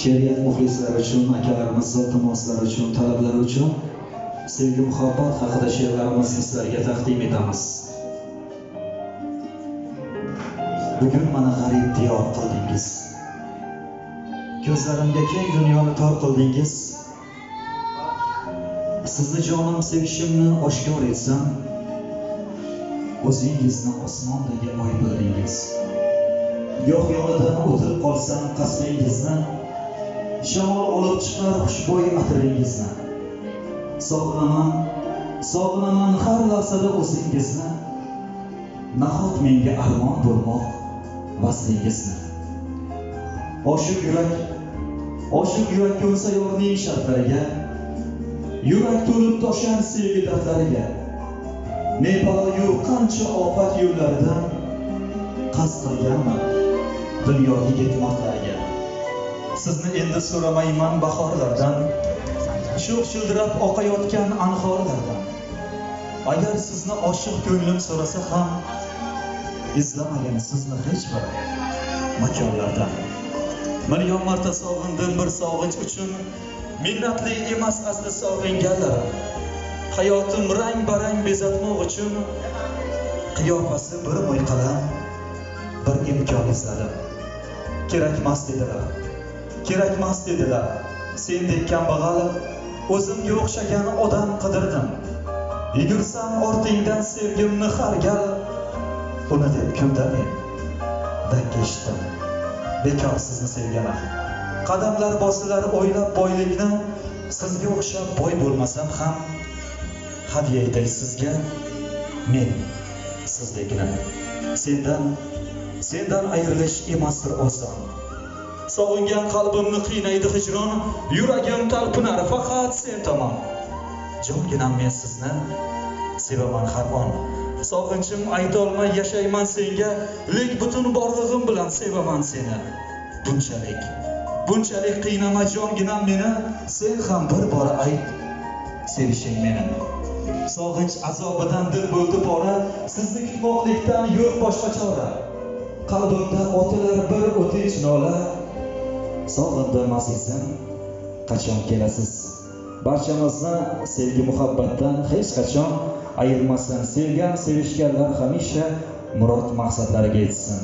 she'riyat muxlislari uchun akalarimiz iltimoslari uchun talablari uchun sevgi muhabbat haqida she'rlarimizni sizlarga taqdim etamiz. Bugun mana g'arib diyor qildingiz. Ko'zlarimga keng dunyoni tor qildingiz. Sizni jonim sevishimni oshkor etsam o'zingizni osmondagi oy bildingiz goh yonidan o'tirib qolsam qasdingizni shamol olib chiqar xushbo'y atiringizni sog'inaman sog'inaman har lahzada o'zingizni nahot menga armon bo'lmoq vaslingizni oshiq yurak oshiq yurak ko'nsa yorning shartlariga yurak to'lib toshgan sevgi dardlariga. Ne baloyu qancha ofat yo'llaridan qasd qilganman dunyoga yetmoqlariga sizni endi so'ramayman bahorlardan. Sho'x shildirab oqayotgan anhorlardan. Agar sizni oshiq ko'nglim so'rasa ham izlamagan sizni hech bir makonlardan. Million marta sog'indim bir sog'inch uchun minnatli emas asli sog'inganlar. Hayotim rang barang bezatmoq uchun qiyofasi bir mo'yqalam bir imkon izladim kerakmas dedilar. Kerakmas dedilar. Sendek kambag'al o'zimga o'xshagan odam qidirdim. Yugursam ortingdan sevgimni har gal. Uni deb kunda men? Dakka eshitdim bekor sizni sevganim qadamlar bosilar o'ylab boylikni. Sizga o'xshab boy bo'lmasam ham hadya etay sizga men sizdekini sendan sendan ayrilish emasdir oson. Sog'ingan qalbimni qiynaydi hijron. Yuragim talpinar faqat sen tomon. Jonginam men sizni sevaman har on sog'inchim aytolmay yashayman senga. Lek butun borlig'im bilan sevaman seni. Bunchalik bunchalik qiynama jonginam meni. Sen ham bir bora ayt sevishing meni. Sog'inch azobidan dil bo'ldi pora. Sizni kutmoqlikdan yo'q boshqa chora qalbimda otilar bir o'tinch nola. Sog'indim azizim qachon kelasiz? Barchamizni sevgi muhabbatdan hech qachon ayirmasin sevgan sevishganlar hamisha murod maqsadlariga yetsin.